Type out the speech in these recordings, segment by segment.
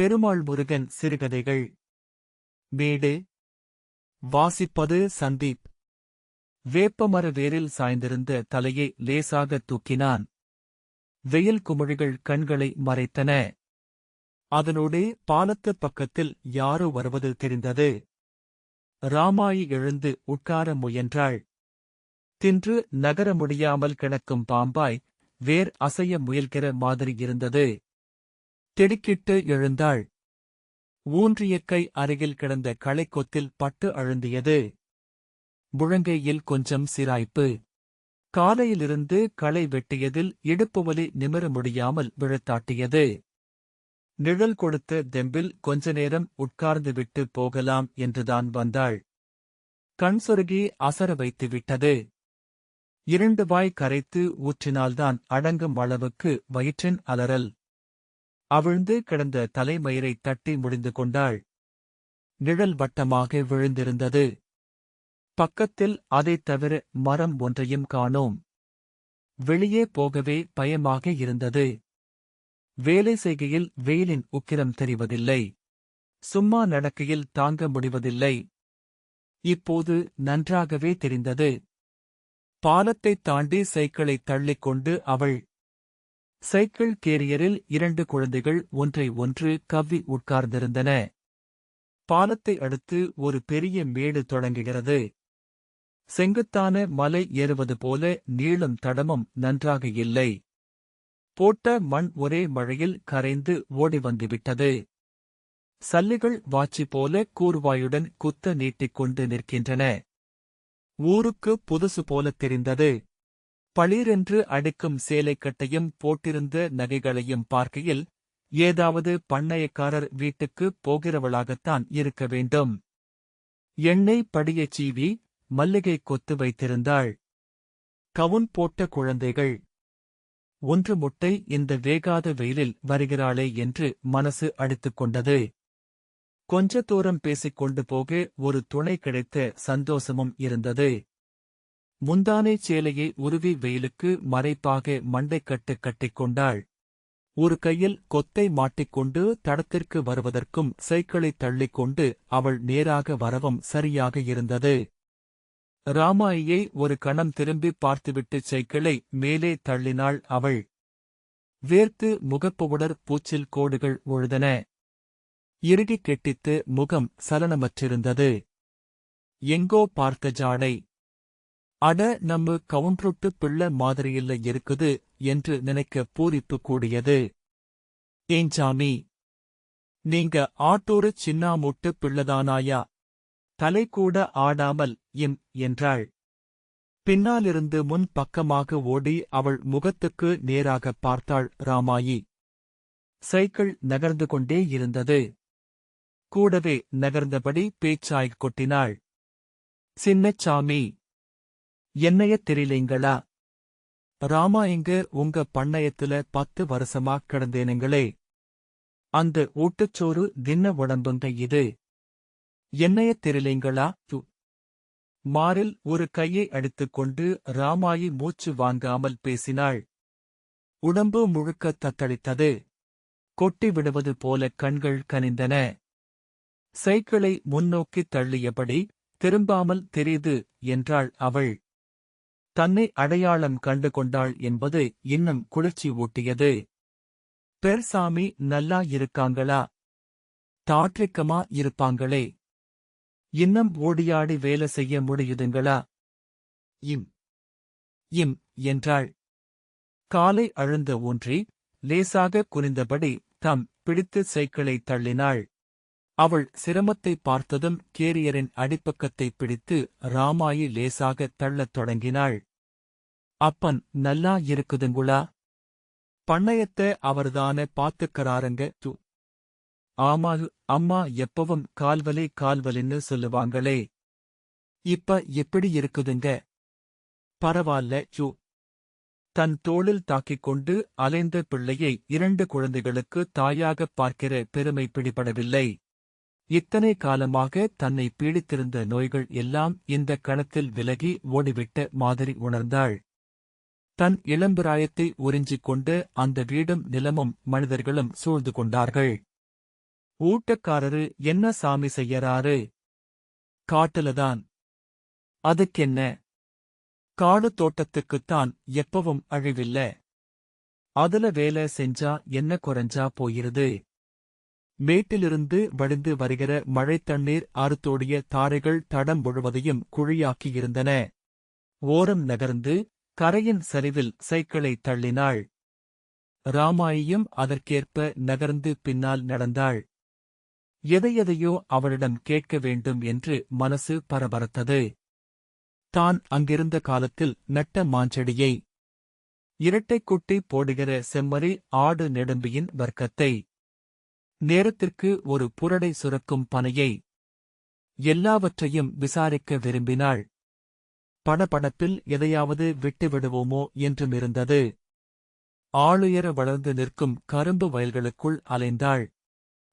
பெருமாள் முருகன் சிறுகதைகள். மேடு. வாசிப்பது சந்தீப். வேப்பமர வேரில் சாய்ந்திருந்த தலையை லேசாக தூக்கினான். வெயில் குமிழிகள் கண்களை மறைத்தன. அதனோடே பாலத்து பக்கத்தில் யாரோ வருவது தெரிந்தது. ராமாயி எழுந்து உட்கார முயன்றாள். தின்று நகர முடியாமல் கிடக்கும் பாம்பாய் வேர் அசைய முயல்கிற மாதிரி இருந்தது. திடுக்கிட்டு எழுந்தாள். ஊன்றிய கை அருகில் கிடந்த களைக்கொத்தில் பட்டு அழுந்தியது. முழங்கையில் கொஞ்சம் சிராய்ப்பு. காலையிலிருந்து களை வெட்டியதில் இடுப்பு வலி நிமிர முடியாமல் விழத்தாட்டியது. நிழல் கொடுத்த தெம்பில் கொஞ்ச நேரம் உட்கார்ந்துவிட்டு போகலாம் என்றுதான் வந்தாள். கண் சொருகி அசர வைத்து விட்டது. இரண்டு வாய் கரைத்து ஊற்றினால்தான் அடங்கும் அளவுக்கு வயிற்றின் அலறல். அவிழ்ந்து கிடந்த தலைமயிரை தட்டி முடிந்து கொண்டாள். நிழல் வட்டமாக விழுந்திருந்தது. பக்கத்தில் அதைத் தவிர மரம் ஒன்றையும் காணோம். வெளியே போகவே பயமாக இருந்தது. வேலை செய்கையில் வெயிலின் உக்கிரம் தெரிவதில்லை. சும்மா நடக்கையில் தாங்க முடிவதில்லை. இப்போது நன்றாகவே தெரிந்தது. பாலத்தைத் தாண்டி சைக்கிளை தள்ளிக் கொண்டு அவள் சைக்கிள் கேரியரில் இரண்டு குழந்தைகள் ஒன்றை ஒன்று கவ்வி உட்கார்ந்திருந்தன. பாலத்தை அடுத்து ஒரு பெரிய மேடு தொடங்குகிறது. செங்குத்தான மலை ஏறுவது போல நீளும் தடமும் நன்றாக இல்லை. போட்ட மண் ஒரே மழையில் கரைந்து ஓடி வந்துவிட்டது. சல்லிகள் வாச்சி போல கூர்வாயுடன் குத்த நீட்டிக்கொண்டு நிற்கின்றன. ஊருக்கு புதுசு போலத் தெரிந்தது. பளீரென்று அடிக்கும் சேலைக்கட்டையும் போட்டிருந்த நகைகளையும் பார்க்கையில் ஏதாவது பண்ணையக்காரர் வீட்டுக்கு போகிறவளாகத்தான் இருக்க வேண்டும். எண்ணெய் படியச் சீவி மல்லிகை கொத்து வைத்திருந்தாள். கவுன் போட்ட குழந்தைகள். ஒன்று முட்டை இந்த வேகாத வெயிலில் வருகிறாளே என்று மனசு அடித்துக் கொண்டது. கொஞ்ச தூரம் பேசிக்கொண்டு போக ஒரு துணை கிடைத்த சந்தோஷமும் இருந்தது. முந்தானை சேலையை உருவி வெயிலுக்கு மறைப்பாக மண்டைக்கட்டு கட்டிக்கொண்டாள் ஒரு கையில் கொத்தை மாட்டிக்கொண்டு தடத்திற்கு வருவதற்கும் சைக்கிளைத் தள்ளிக்கொண்டு அவள் நேராக வரவும் சரியாக இருந்தது. ராமாயியை ஒரு கணம் திரும்பி பார்த்துவிட்டு சைக்கிளை மேலே தள்ளினாள் அவள். வேர்த்து முகப்புவுடர் பூச்சில் கோடுகள் உழுதன. இறுகிக் கெட்டித்து முகம் சலனமற்றிருந்தது. எங்கோ பார்த்த ஜாடை. அட நம்ம கவுண்ட்ருட்டு பிள்ளை மாதிரியில்ல இருக்குது என்று நினைக்க பூரிப்பு கூடியது. ஏஞ்சாமி நீங்க ஆட்டூரு சின்னாமூட்டு பிள்ளதானாயா? தலை கூட ஆடாமல் இம் என்றாள். பின்னாலிருந்து முன் பக்கமாக ஓடி அவள் முகத்துக்கு நேராகப் பார்த்தாள் ராமாயி. சைக்கிள் நகர்ந்து கொண்டே இருந்தது. கூடவே நகர்ந்தபடி பேச்சாய்க் கொட்டினாள். சின்னச்சாமி என்னைய தெரியலைங்களா? ராமா இங்க உங்க பண்ணையத்துல பத்து வருஷமா கிடந்தேனுங்களே. அந்த ஊட்டச்சோறு தின்ன உடம்புங்க இது. என்னைய தெரியலைங்களா? து. மாரில் ஒரு கையை அடித்துக்கொண்டு ராமாயி மூச்சு வாங்காமல் பேசினாள். உடம்பு முழுக்க தத்தளித்தது. கொட்டி விடுவது போல கண்கள் கனிந்தன. சைக்கிளை முன்னோக்கித் தள்ளியபடி திரும்பாமல் தெரியுது என்றாள் அவள். தன்னை அடையாளம் கண்டு கொண்டாள் என்பது இன்னும் குளிர்ச்சி ஊட்டியது. பெர்சாமி நல்லா இருக்காங்களா? தாற்றிக்கமா இருப்பாங்களே? இன்னும் ஓடியாடி வேலை செய்ய முடியுதுங்களா? இம். இம் என்றாள். காலை அழுந்த ஊன்றி லேசாக குனிந்தபடி தம் பிடித்து சைக்கிளை தள்ளினாள். அவள் சிரமத்தை பார்த்ததும் கேரியரின் அடிப்பக்கத்தை பிடித்து ராமாயி லேசாக தள்ளத் தொடங்கினாள். அப்பன் நல்லா இருக்குதுங்குளா? பண்ணையத்த அவர்தான பாத்துக்கறாருங்க து. ஆமா அம்மா எப்பவும் கால்வலி கால்வலின்னு சொல்லுவாங்களே. இப்ப எப்படி இருக்குதுங்க? பரவாயில்ல யு தன் தோளில் தாக்கிக் கொண்டு அலைந்த பிள்ளையை இரண்டு குழந்தைகளுக்கு தாயாகப் பார்க்கிற பெருமை பிடிபடவில்லை. இத்தனை காலமாக தன்னை பீடித்திருந்த நோய்கள் எல்லாம் இந்த கணத்தில் விலகி ஓடிவிட்ட மாதிரி உணர்ந்தாள். தன் இளம்பிராயத்தை உறிஞ்சிக் கொண்டு அந்த வீடும் நிலமும் மனிதர்களும் சூழ்ந்து கொண்டார்கள். ஊட்டக்காரரு என்ன சாமி செய்யறாரு? காட்டுலதான். அதுக்கென்ன? காடு தோட்டத்துக்குத்தான் எப்பவும் அழிவில்ல. அதுல வேலை செஞ்சா என்ன குறைஞ்சா போயிருது? மேட்டிலிருந்து வடிந்து வருகிற மழைத் தண்ணீர் ஆறுத்தோடிய தாரைகள் தடம் முழுவதையும் குழியாக்கியிருந்தன. ஓரம் நகர்ந்து கரையின் சரிவில் சைக்கிளை தள்ளினாள். ராமாயியும் அதற்கேற்ப நகர்ந்து பின்னால் நடந்தாள். எதையெதையோ அவளிடம் கேட்க வேண்டும் என்று மனசு பரபரத்தது. தான் அங்கிருந்த காலத்தில் நட்ட மாஞ்செடியை. இரட்டைக்குட்டி போடுகிற செம்மறி ஆடு நெடும்பியின் வர்க்கத்தை. நேரத்திற்கு ஒரு புரடை சுரக்கும் பனையை எல்லாவற்றையும் விசாரிக்க விரும்பினாள். படபடப்பில் எதையாவது விட்டுவிடுவோமோ என்றும் இருந்தது ஆளுயர வளர்ந்து நிற்கும் கரும்பு வயல்களுக்குள் அலைந்தாள்.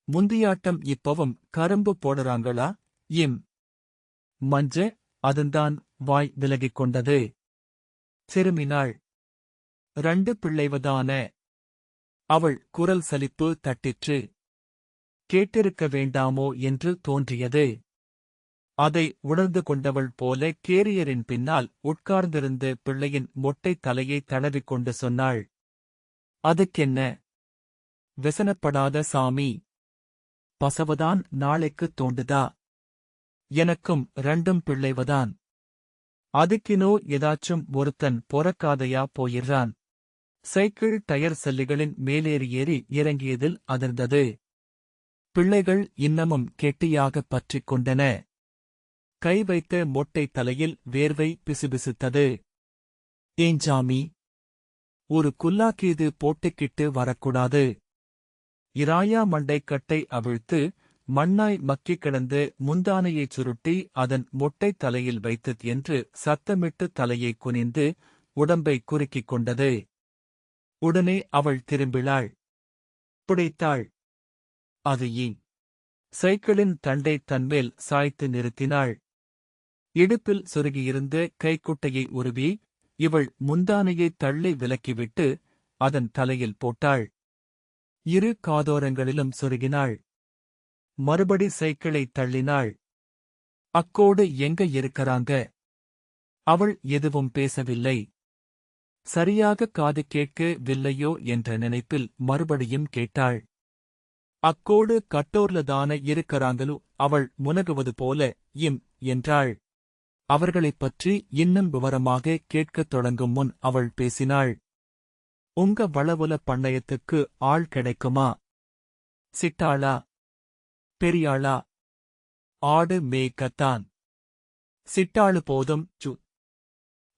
முந்தியாட்டம் இப்பவும் கரும்பு போடுறாங்களா? இம். மஞ்ச அதுந்தான் வாய் விலகிக் கொண்டது. சிறுமினாள் ரெண்டு பிள்ளைவதான. அவள் குரல் சலிப்பு தட்டிற்று. கேட்டிருக்க வேண்டாமோ என்று தோன்றியது. அதை உணர்ந்து கொண்டவள் போல கேரியரின் பின்னால் உட்கார்ந்திருந்து பிள்ளையின் மொட்டைத் தலையை தடவிக் கொண்டு சொன்னாள். அதுக்கென்ன? வெசனப்படாத சாமி. பசவதான் நாளைக்குத் தோண்டுதா எனக்கும் ரெண்டும் பிள்ளைவதான். அதுக்கினோ ஏதாச்சும் ஒருத்தன் பொறக்காதையா போயிடுறான் சைக்கிள் டயர் சல்லிகளின் மேலேறி ஏறி இறங்கியதில் அதிர்ந்தது. பிள்ளைகள் இன்னமும் கெட்டியாகப் பற்றிக் கொண்டன கை வைத்த மொட்டை தலையில் வேர்வை பிசுபிசுத்தது. ஏஞ்சாமி ஒரு குல்லாக்கீது போட்டுக்கிட்டு வரக்கூடாது. இராயா மண்டைக்கட்டை அவிழ்த்து மண்ணாய் மக்கிக் கிடந்து முந்தானையைச் சுருட்டி அதன் மொட்டைத் தலையில் வைத்தது என்று சத்தமிட்டு தலையை குனிந்து உடம்பை குறுக்கிக் கொண்டது. உடனே அவள் திரும்பினாள். புடைத்தாள். அது ஏன்? சைக்கிளின் தண்டை தன்மேல் சாய்த்து நிறுத்தினாள். இடுப்பில் சொருகியிருந்த கைக்குட்டையை உருவி இவள் முந்தானையைத் தள்ளி விலக்கிவிட்டு அதன் தலையில் போட்டாள். இரு காதோரங்களிலும் சொருகினாள் மறுபடி சைக்கிளை தள்ளினாள். அக்கோடு எங்க இருக்கறாங்க? அவள் எதுவும் பேசவில்லை. சரியாக காது கேட்கவில்லையோ? என்ற நினைப்பில் மறுபடியும் கேட்டாள். அக்கோடு கட்டோர்லதான இருக்கறாங்களு அவள் முனகுவது போல இம் என்றாள். அவர்களைப் பற்றி இன்னும் விவரமாக கேட்கத் தொடங்கும் முன் அவள் பேசினாள். உங்க வளவுல பண்ணையத்துக்கு ஆள் கிடைக்குமா? சிட்டாளா? பெரியாளா? ஆடு மேய்க்கத்தான். சிட்டாளு போதும் சு.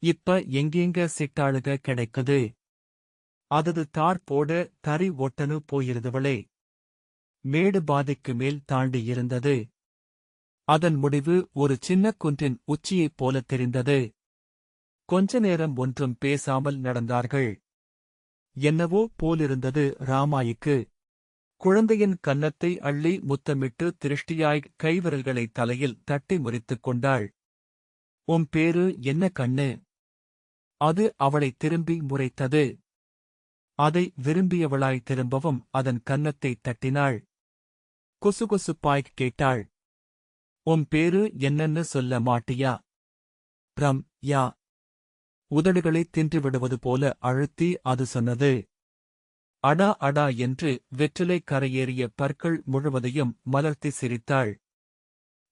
இப்ப எங்கெங்க சிட்டாளுக கிடைக்குது? அதது தார் போட தறி ஒட்டனு போயிருதுவளே. மேடு பாதைக்கு மேல் தாண்டி இருந்தது. அதன் முடிவு ஒரு சின்ன குன்றின் உச்சியைப் போலத் தெரிந்தது. கொஞ்ச நேரம் ஒன்றும் பேசாமல் நடந்தார்கள். என்னவோ போலிருந்தது ராமாயிக்கு. குழந்தையின் கன்னத்தை அள்ளி முத்தமிட்டு திருஷ்டியாய் கைவிரல்களை தலையில் தட்டி முறித்துக் கொண்டாள். உன் பேரு என்ன கண்ணு? அது அவளை திரும்பி முறைத்தது. அதை விரும்பியவளாய் திரும்பவும் அதன் கன்னத்தை தட்டினாள். குசுகுசுப்பாய்க் கேட்டாள். உன் பேரு என்னன்னு சொல்ல மாட்டியா? ரம் யா. உதடுகளை தின்றுவிடுவது போல அழுத்தி அது சொன்னது. அடா அடா என்று வெற்றிலை கரையேறிய பற்கள் முழுவதையும் மலர்த்தி சிரித்தாள்.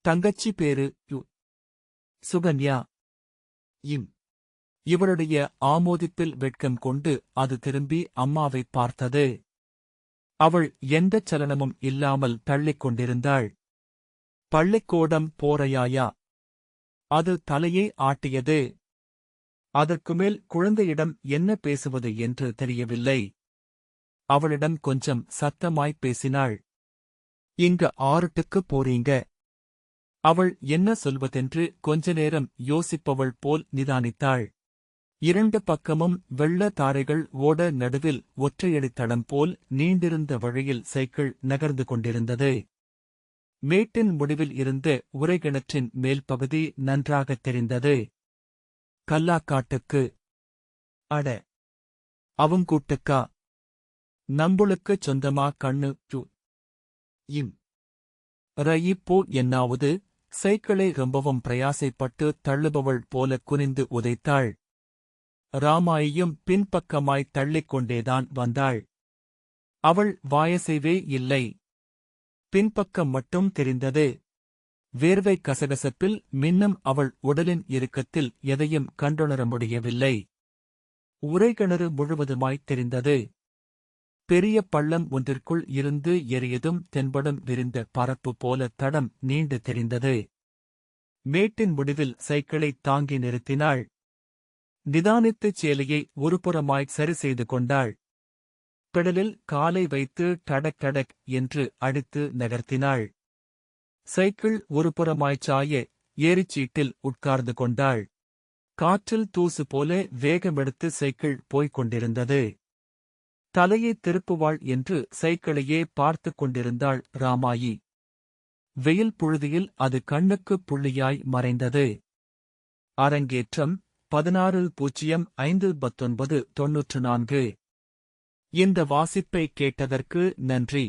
தங்கச்சி பேரு யு. சுகன்யா. இம். இவளுடைய ஆமோதிப்பில் வெட்கம் கொண்டு அது திரும்பி அம்மாவைப் பார்த்தது. அவள் எந்தச் சலனமும் இல்லாமல் தள்ளிக் கொண்டிருந்தாள் பள்ளிக்கூடம் போறையாயா? அது தலையை ஆட்டியது. அதற்கு மேல் குழந்தையிடம் என்ன பேசுவது என்று தெரியவில்லை. அவளிடம் கொஞ்சம் சத்தமாய்ப் பேசினாள். இங்க ஆறுட்டுக்குப் போறீங்க. அவள் என்ன சொல்வதென்று கொஞ்ச நேரம் யோசிப்பவள் போல் நிதானித்தாள். இரண்டு பக்கமும் வெள்ள தாரைகள் ஓட நடுவில் ஒற்றையடித்தடம் போல் நீண்டிருந்த வழியில் சைக்கிள் நகர்ந்து கொண்டிருந்தது. மேட்டின் முடிவில் இருந்த உரைகிணற்றின் மேல் பகுதி நன்றாகத் தெரிந்தது. கல்லாக்காட்டுக்கு. அட. அவுங்கூட்டுக்கா நம்புளுக்குச் சொந்தமா கண்ணு. இம். ரயிப்போ என்னாவது. சைக்கிளை ரொம்பவும் பிரயாசைப்பட்டு தள்ளுபவள் போல குனிந்து உதைத்தாள். ராமாயையும் பின்பக்கமாய் தள்ளிக் கொண்டேதான் வந்தாள். அவள் வாயசைவே இல்லை. பின்பக்கம் மட்டும் தெரிந்தது. வேர்வை கசகசப்பில் மின்னும் அவள் உடலின் இறுக்கத்தில் எதையும் கண்டுணர முடியவில்லை. உரைகிணறு முழுவதுமாய் தெரிந்தது. பெரிய பள்ளம் ஒன்றிற்குள் இருந்து எரியதும் தென்படும் விரிந்த பரப்பு போல தடம் நீண்டு தெரிந்தது. மேட்டின் முடிவில் சைக்கிளை தாங்கி நிறுத்தினாள். நிதானித்துச் சேலையை ஒருபுறமாய் சரி செய்து கொண்டாள் பெடலில் காலை வைத்து டடக் டடக் என்று அடித்து நகர்த்தினாள். சைக்கிள் ஒருபுறமாய்ச் சாய ஏரிச்சீட்டில் உட்கார்ந்து கொண்டாள். காற்றில் தூசு போல வேகமெடுத்து சைக்கிள் போய்க் கொண்டிருந்தது. தலையை திருப்புவாள் என்று சைக்கிளையே பார்த்துக் கொண்டிருந்தாள் ராமாயி. வெயில் புழுதியில் அது கண்ணுக்குப் புள்ளியாய் மறைந்தது. அரங்கேற்றம் பதினாறு பூஜ்ஜியம் ஐந்து பத்தொன்பது தொன்னூற்று நான்கு. இந்த வாசிப்பை கேட்டதற்கு நன்றி.